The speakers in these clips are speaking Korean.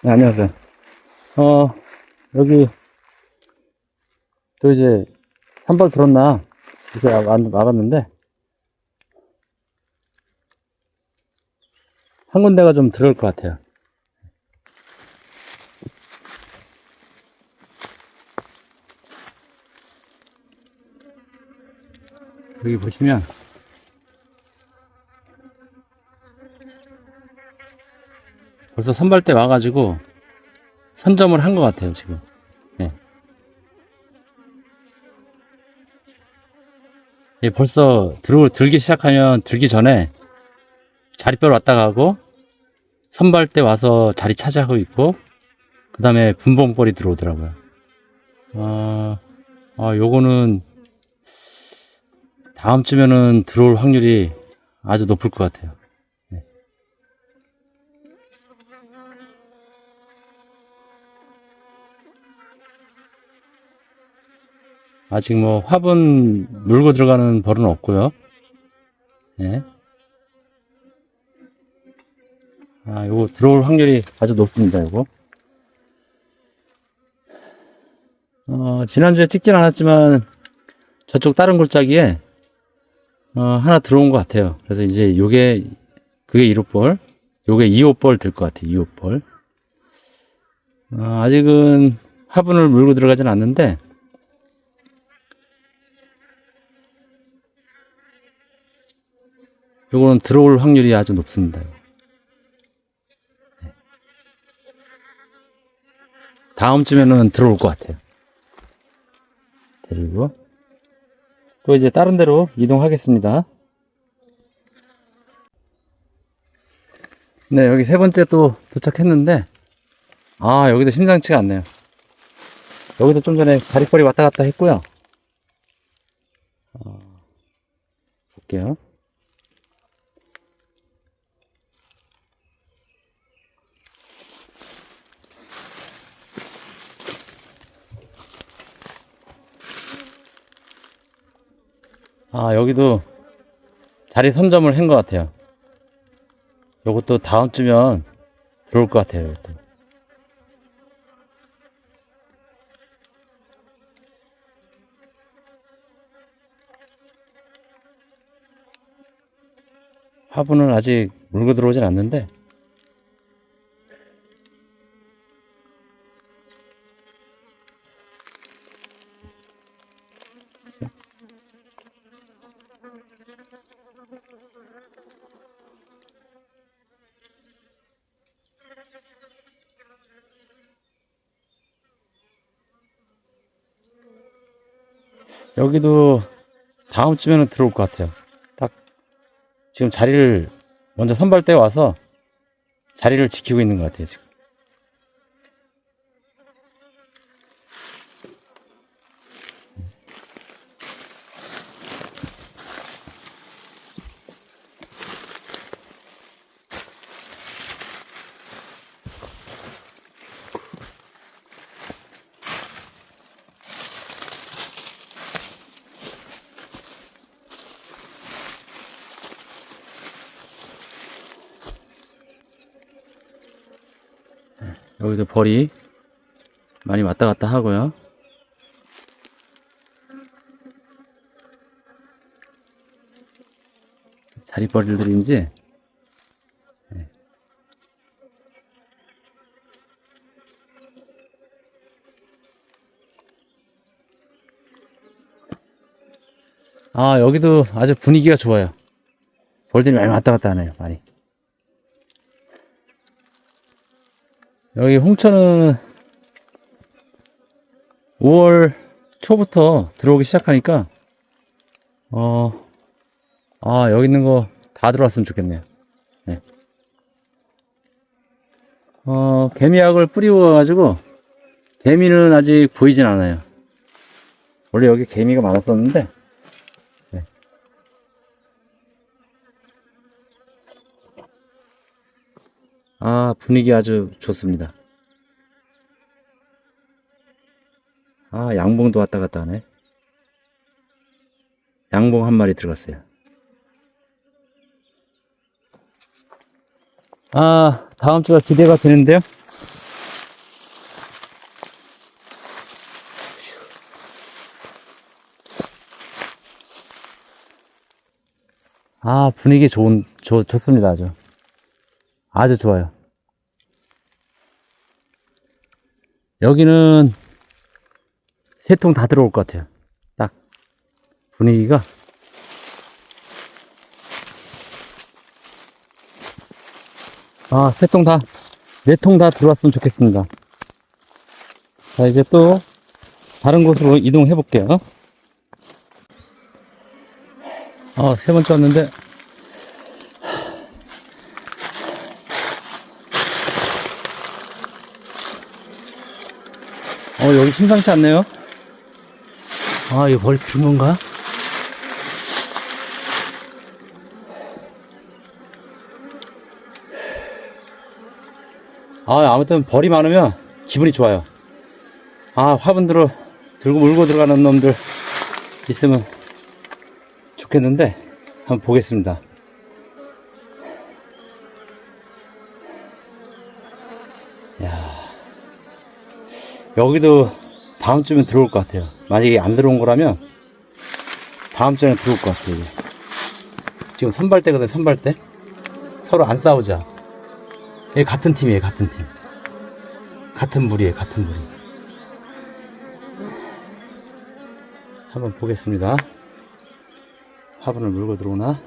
네, 안녕하세요. 어, 여기, 또 이제, 산발 들었나? 이렇게 와봤는데, 한 군데가 좀 들어올 것 같아요. 여기 보시면, 벌써 선발대 와가지고 선점을 한 것 같아요 지금. 예. 예, 벌써 들어 들기 시작하면 들기 전에 자리뼈로 왔다 가고 선발대 와서 자리 차지하고 있고 그 다음에 분봉벌이 들어오더라고요. 아, 아, 요거는 다음 주면은 들어올 확률이 아주 높을 것 같아요. 아직 뭐 화분 물고 들어가는 벌은 없고요. 예. 아, 요거 들어올 확률이 아주 높습니다, 요거. 어, 지난주에 찍진 않았지만 저쪽 다른 골짜기에 어, 하나 들어온 것 같아요. 그래서 이제 요게 그게 1호벌, 요게 2호벌 될것 같아요, 2호벌. 어, 아직은 화분을 물고 들어가진 않는데 요거는 들어올 확률이 아주 높습니다. 네. 다음 주면은 들어올 것 같아요. 데리고 또 이제 다른 데로 이동하겠습니다. 네, 여기 세 번째 또 도착했는데 아, 여기도 심상치가 않네요. 여기도 좀 전에 자리벌이 왔다 갔다 했고요. 어, 볼게요. 아, 여기도 자리 선점을 한 것 같아요. 요것도 다음 주면 들어올 것 같아요. 이것도. 화분은 아직 물고 들어오진 않는데 여기도 다음 주면은 들어올 것 같아요. 딱 지금 자리를 먼저 선발대 와서 자리를 지키고 있는 것 같아요 지금. 여기도 벌이 많이 왔다 갔다 하고요. 자리벌들인지 네. 아 여기도 아주 분위기가 좋아요. 벌들이 많이 왔다 갔다 하네요. 많이. 여기 홍천은 5월 초부터 들어오기 시작하니까 어, 아 여기 있는 거 다 들어왔으면 좋겠네요. 네. 어, 개미약을 뿌리고 가지고 개미는 아직 보이진 않아요. 원래 여기 개미가 많았었는데 아, 분위기 아주 좋습니다. 아, 양봉도 왔다 갔다 하네. 양봉 한 마리 들어갔어요. 아, 다음 주가 기대가 되는데요. 아, 분위기 좋은, 좋, 좋습니다, 아주. 아주 좋아요. 여기는 세 통 다 들어올 것 같아요. 딱. 분위기가. 아, 세 통 다, 네 통 다 들어왔으면 좋겠습니다. 자, 이제 또 다른 곳으로 이동해 볼게요. 어, 세 번째 왔는데, 어, 여기 심상치 않네요. 아, 이거 벌이 핀 건가? 아, 아무튼 벌이 많으면 기분이 좋아요. 아, 화분 들어, 들고 물고 들어가는 놈들 있으면 좋겠는데, 한번 보겠습니다. 여기도 다음 주면 들어올 것 같아요. 만약에 안 들어온 거라면, 다음 주에는 들어올 것 같아요. 지금 선발대거든, 선발대. 서로 안 싸우자. 얘 같은 팀이에요, 같은 팀. 같은 물이에요, 같은 물이. 한번 보겠습니다. 화분을 물고 들어오나?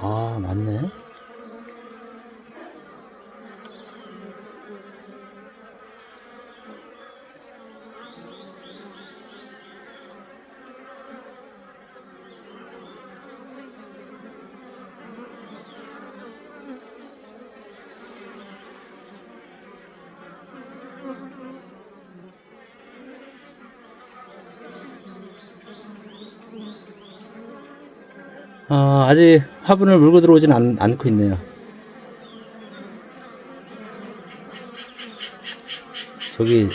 아, 맞네. 아, 아직 화분을 물고 들어오진 않, 않고 있네요. 저기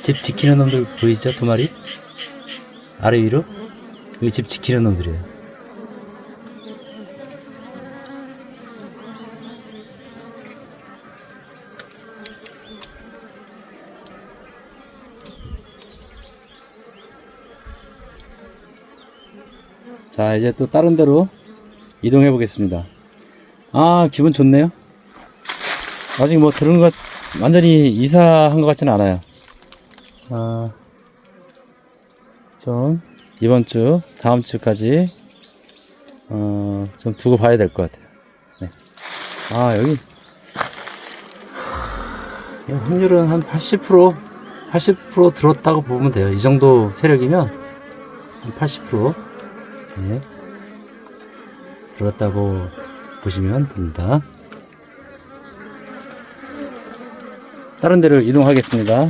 집 지키는 놈들 보이죠? 두 마리? 아래 위로? 여기 집 지키는 놈들이에요. 자, 이제 또 다른 데로 이동해 보겠습니다. 아, 기분 좋네요. 아직 뭐 들은 것, 완전히 이사한 것 같지는 않아요. 아, 좀, 이번 주, 다음 주까지, 어, 좀 두고 봐야 될 것 같아요. 네. 아, 여기, 이 확률은 한 80%, 80% 들었다고 보면 돼요. 이 정도 세력이면, 한 80%. 네. 들었다고 보시면 됩니다. 다른 데를 이동하겠습니다.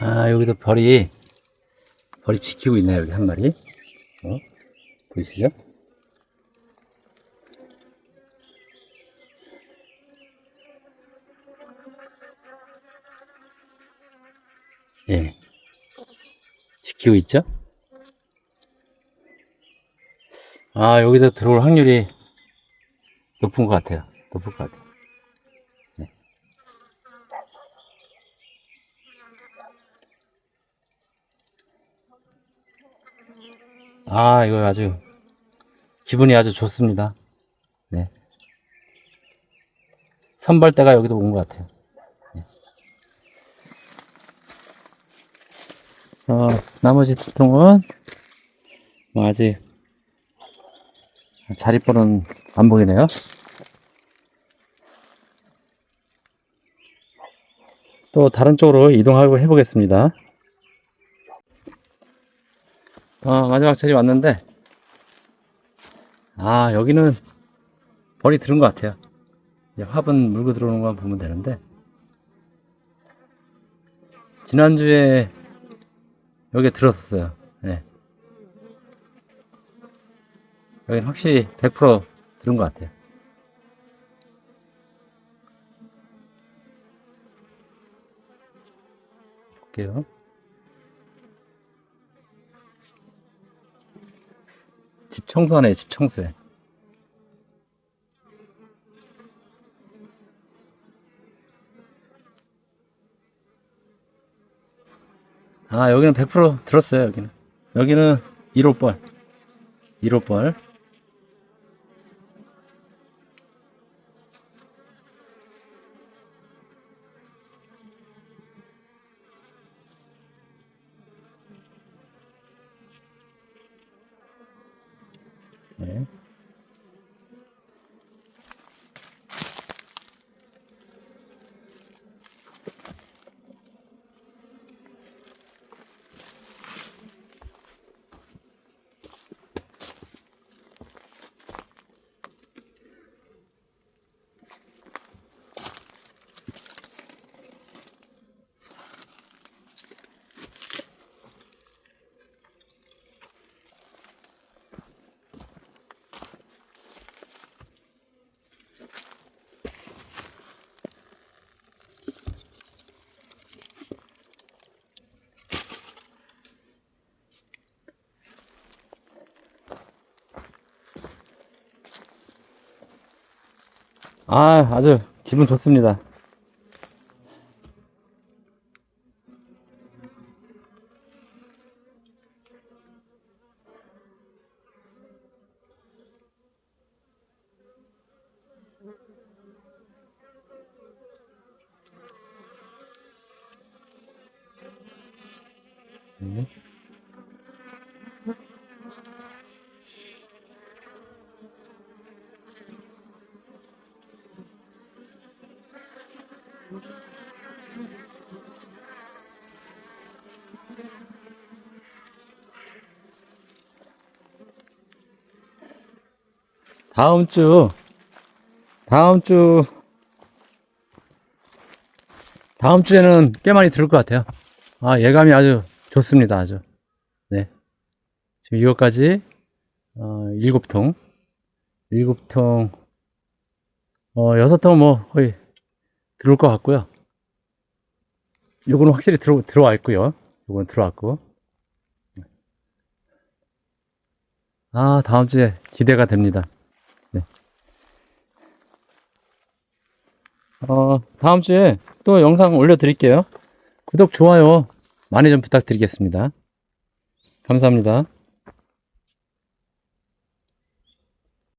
아, 여기도 벌이, 벌이 지키고 있나요, 여기 한 마리? 어? 보이시죠? 예. 지키고 있죠? 아, 여기서 들어올 확률이 높은 것 같아요. 높을 것 같아요. 네. 아, 이거 아주 기분이 아주 좋습니다. 네. 선발대가 여기도 온 것 같아요. 어, 나머지 두 통은 뭐 아직 자리번은 안 보이네요. 또 다른 쪽으로 이동하고 해보겠습니다. 어, 마지막 자리 왔는데 아 여기는 벌이 들은 것 같아요. 이제 화분 물고 들어오는 것만 보면 되는데 지난주에 여기 들었었어요. 네. 여기는 확실히 100% 들은 것 같아요. 볼게요. 집 청소하네, 집 청소해. 아, 여기는 100% 들었어요, 여기는. 여기는 1호벌. 1호벌. 아, 아주 기분 좋습니다. 네. 다음 주, 다음 주, 다음 주에는 꽤 많이 들을 것 같아요. 아, 예감이 아주 좋습니다. 아주. 네. 지금 이것까지, 어, 일곱 통. 일곱 통, 어, 여섯 통은 뭐 거의 들어올 것 같고요. 요거는 확실히 들어, 들어와 있고요. 요거는 들어왔고. 아, 다음 주에 기대가 됩니다. 어, 다음 주에 또 영상 올려드릴게요. 구독, 좋아요 많이 좀 부탁드리겠습니다. 감사합니다.